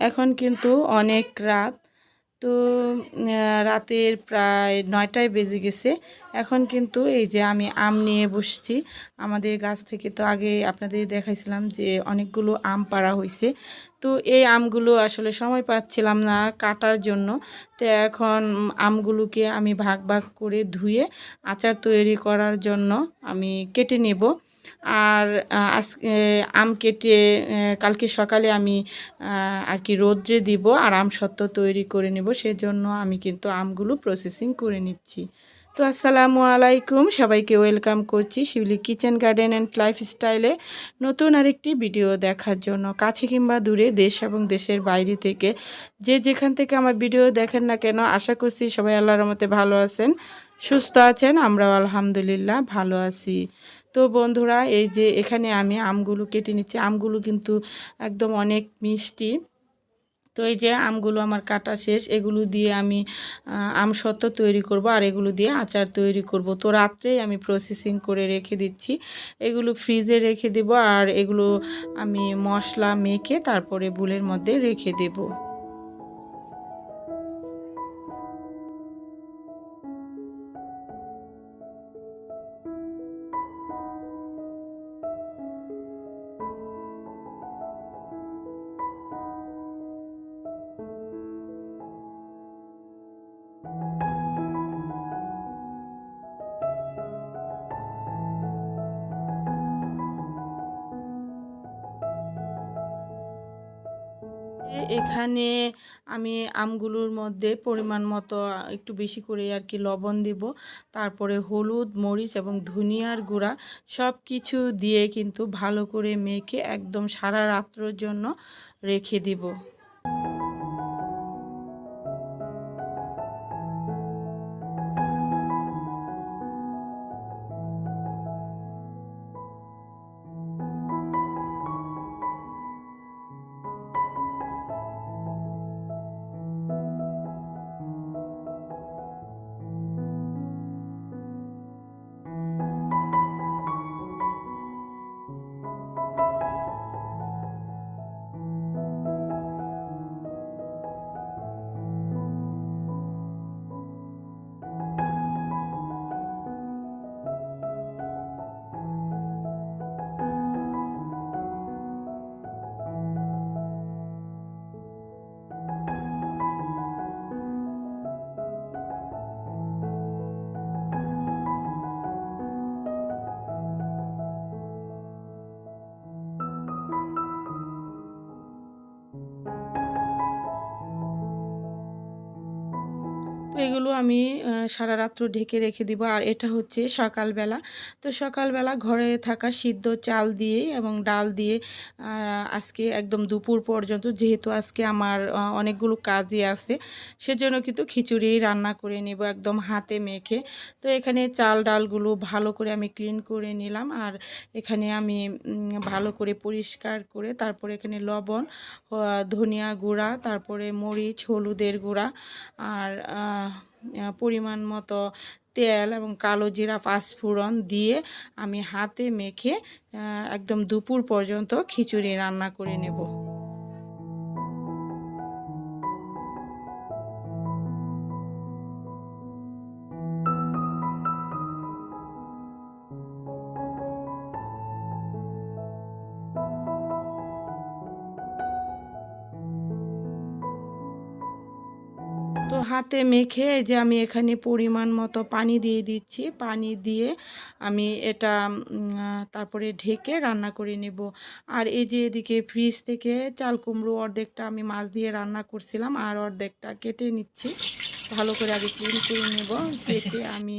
এখন কিন্তু অনেক রাত। তো রাতের প্রায় নয়টায় বেজে গেছে। এখন কিন্তু এই যে আমি আম নিয়ে বসছি, আমাদের গাছ থেকে তো আগে আপনাদের দেখাইছিলাম যে অনেকগুলো আম পাড়া হয়েছে তো এই আমগুলো আসলে সময় পাচ্ছিলাম না কাটার জন্য। তো এখন আমগুলোকে আমি ভাগ ভাগ করে ধুয়ে আচার তৈরি করার জন্য আমি কেটে নেব। আর আজকে আম কেটে কালকে সকালে আমি আর কি রোদ্রে দিব আর আম সত্ত্ব তৈরি করে নেব। সেজন্য আমি কিন্তু আমগুলো প্রসেসিং করে নিচ্ছি। তো আসসালামু আলাইকুম। সবাইকে ওয়েলকাম করছি শিউলি কিচেন গার্ডেন অ্যান্ড লাইফস্টাইলে নতুন আরেকটি ভিডিও দেখার জন্য। কাছে কিংবা দূরে দেশ এবং দেশের বাইরে থেকে যে যেখান থেকে আমার ভিডিও দেখেন না কেন, আশা করছি সবাই আল্লাহর মতে ভালো আছেন, সুস্থ আছেন, আমরাও আলহামদুলিল্লাহ ভালো আছি। তো বন্ধুরা, এই যে এখানে আমি আমগুলো কেটে নিচ্ছি। আমগুলো কিন্তু একদম অনেক মিষ্টি। তো এই যে আমগুলো আমার কাটা শেষ, এগুলো দিয়ে আমি আম সত্ত্ব তৈরি করব আর এগুলো দিয়ে আচার তৈরি করব। তো রাত্রেই আমি প্রসেসিং করে রেখে দিচ্ছি। এগুলো ফ্রিজে রেখে দেব আর এগুলো আমি মশলা মেখে তারপরে বুলের মধ্যে রেখে দেবো। এখানে আমি আমগুলোর মধ্যে পরিমাণ মতো একটু বেশি করে আর কি লবণ দিব। তারপরে হলুদ, মরিচ এবং ধনিয়ার গুঁড়া সব কিছু দিয়ে কিন্তু ভালো করে মেখে একদম সারা রাত্রর জন্য রেখে দিব। আমি সারা রাত্র ঢেকে রেখে দিব। আর এটা হচ্ছে সকালবেলা। তো সকালবেলা ঘরে থাকা সিদ্ধ চাল দিয়ে এবং ডাল দিয়ে আজকে একদম দুপুর পর্যন্ত, যেহেতু আজকে আমার অনেকগুলো কাজই আছে, সেজন্য কিন্তু খিচুড়ি রান্না করে নেব একদম হাতে মেখে। তো এখানে চাল ডালগুলো ভালো করে আমি ক্লিন করে নিলাম। আর এখানে আমি ভালো করে পরিষ্কার করে, তারপরে এখানে লবণ ধনিয়া গুঁড়া, তারপরে মরিচ, হলুদের গুঁড়া, আর পরিমাণ মতো তেল এবং কালো জিরা পাঁচফোড়ন দিয়ে আমি হাতে মেখে একদম দুপুর পর্যন্ত খিচুড়ি রান্না করে নেব। হাতে মেখে যে আমি এখানে পরিমাণ মতো পানি দিয়ে দিচ্ছি। পানি দিয়ে আমি এটা তারপরে ঢেকে রান্না করে নেব। আর এই যে এদিকে ফ্রিজ থেকে চাল কুমড়ো অর্ধেকটা আমি মাছ দিয়ে রান্না করছিলাম আর অর্ধেকটা কেটে নিচ্ছি। ভালো করে আগে ক্লিন করে নেব। কেটে আমি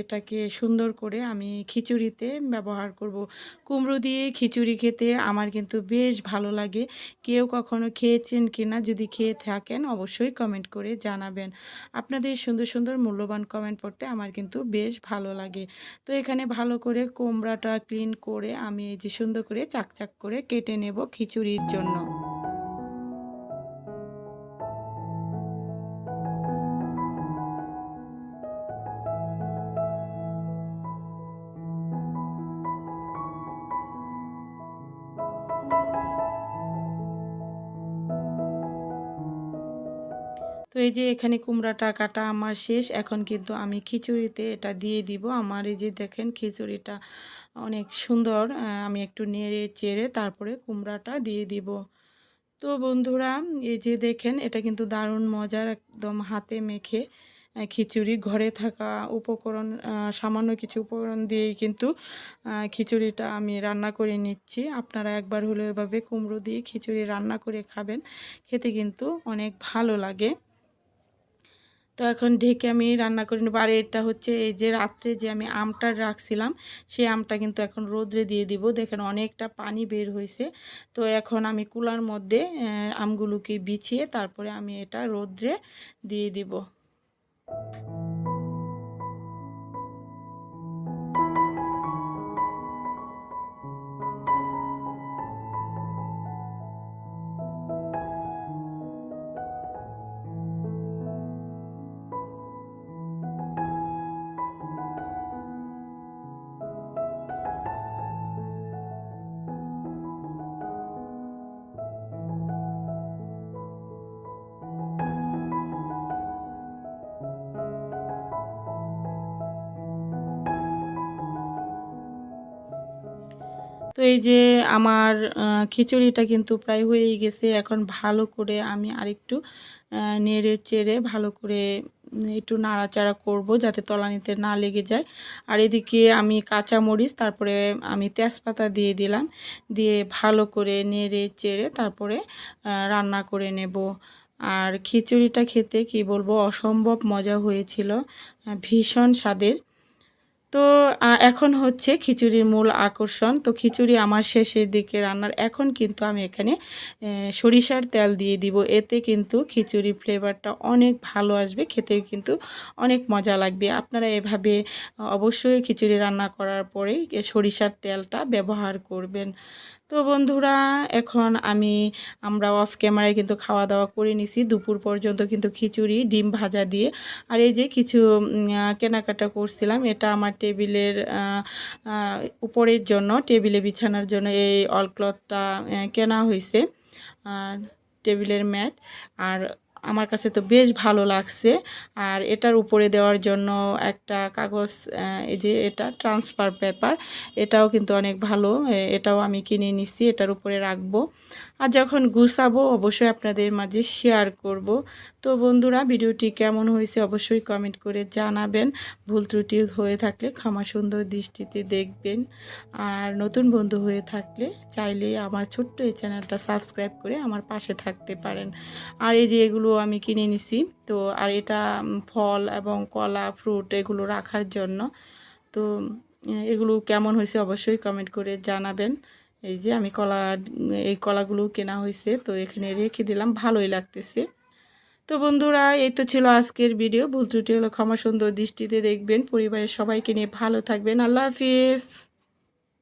এটাকে সুন্দর করে আমি খিচুড়িতে ব্যবহার করব। কুমড়ো দিয়ে খিচুড়ি খেতে আমার কিন্তু বেশ ভালো লাগে। কেউ কখনো খেয়েছেন কিনা যদি খেয়ে থাকেন অবশ্যই কমেন্ট করে জানাবেন। আপনাদের সুন্দর সুন্দর মূল্যবান কমেন্ট পড়তে আমার কিন্তু বেশ ভালো লাগে। তো এখানে ভালো করে কোমরাটা ক্লিন করে আমি এই যে সুন্দর করে চাকচাক করে কেটে নেব খিচুড়ির জন্য। এই যে এখানে কুমড়াটা কাটা আমার শেষ, এখন কিন্তু আমি খিচুড়িতে এটা দিয়ে দিব। আমার এই যে দেখেন খিচুড়িটা অনেক সুন্দর আমি একটু নেড়ে চেড়ে তারপরে কুমড়াটা দিয়ে দিব। তো বন্ধুরা, এই যে দেখেন এটা কিন্তু দারুণ মজার, একদম হাতে মেখে খিচুড়ি ঘরে থাকা উপকরণ সামান্য কিছু উপকরণ দিয়েই কিন্তু খিচুড়িটা আমি রান্না করে নিচ্ছি। আপনারা একবার হলেও এভাবে কুমড়ো দিয়ে খিচুড়ি রান্না করে খাবেন, খেতে কিন্তু অনেক ভালো লাগে। তো এখন ঢেকে আমি রান্না করে নেব। আর এটা হচ্ছে এই যে রাত্রে যে আমি আমটা রাখছিলাম, সেই আমটা কিন্তু এখন রোদ্রে দিয়ে দিব। দেখেন অনেকটা পানি বের হয়েছে তো এখন আমি কুলার মধ্যে আমগুলোকে বিছিয়ে তারপরে আমি এটা রোদ্রে দিয়ে দিব। তো এই যে আমার খিচুড়িটা কিন্তু প্রায় হয়েই গেছে। এখন ভালো করে আমি আরেকটু নেড়ে চেড়ে ভালো করে একটু নাড়াচাড়া করব যাতে তলানিতে না লেগে যায়। আর এদিকে আমি কাঁচা মরিচ তারপরে আমি তেজপাতা দিয়ে দিলাম। দিয়ে ভালো করে নেড়ে চেড়ে তারপরে রান্না করে নেব। আর খিচুড়িটা খেতে কি বলব, অসম্ভব মজা হয়েছিল। ভীষণ স্বাদের। তো এখন হচ্ছে খিচুড়ির মূল আকর্ষণ। তো খিচুড়ি আমার শেষের দিকে রান্নার। এখন কিন্তু আমি এখানে সরিষার তেল দিয়ে দিব। এতে কিন্তু খিচুড়ির ফ্লেভারটা অনেক ভালো আসবে, খেতেও কিন্তু অনেক মজা লাগবে। আপনারা এভাবে, অবশ্যই খিচুড়ি রান্না করার পরেই সরিষার তেলটা ব্যবহার করবেন। তো বন্ধুরা, এখন আমি, আমরা অফ ক্যামেরায় কিন্তু খাওয়া দাওয়া করে নিছি। দুপুর পর্যন্ত কিন্তু খিচুড়ি, ডিম ভাজা দিয়ে। আর এই যে কিছু কেনাকাটা করছিলাম, এটা আমার টেবিলের উপরের জন্য, টেবিলে বিছানার জন্য এই অলক্লথটা কেনা হয়েছে টেবিলের ম্যাট। আর আমার কাছে তো বেশ ভালো লাগছে। আর এটার উপরে দেওয়ার জন্য একটা কাগজ এই যে এটা ট্রান্সফার পেপার এটাও কিন্তু অনেক ভালো। এটাও আমি কিনে নিছি, এটার উপরে রাখব। আর যখন গুছাবো, অবশ্যই আপনাদের মাঝে শেয়ার করব। তো বন্ধুরা, ভিডিওটি কেমন হয়েছে অবশ্যই কমেন্ট করে জানাবেন। ভুল ত্রুটি হয়ে থাকলে ক্ষমা সুন্দর দৃষ্টিতে দেখবেন। আর নতুন বন্ধু হয়ে থাকলে চাইলে আমার ছোট্ট এই চ্যানেলটা সাবস্ক্রাইব করে আমার পাশে থাকতে পারেন। আর এই যে এগুলো আমি কিনে নিছি, তো আর এটা ফল এবং কলা ফ্রুট এগুলো রাখার জন্য, তো এগুলো কেমন হয়েছে অবশ্যই কমেন্ট করে জানাবেন। এই যে আমি কলা, এই কলাগুলো কেনা হয়েছে, তো এখানে রেখে দিলাম, ভালোই লাগতেছে। তো বন্ধুরা, এই তো ছিল আজকের ভিডিও। ভুল ত্রুটি হলো ক্ষমা সুন্দর দৃষ্টিতে দেখবেন। পরিবারের সবাইকে নিয়ে ভালো থাকবেন। আল্লাহ হাফিজ।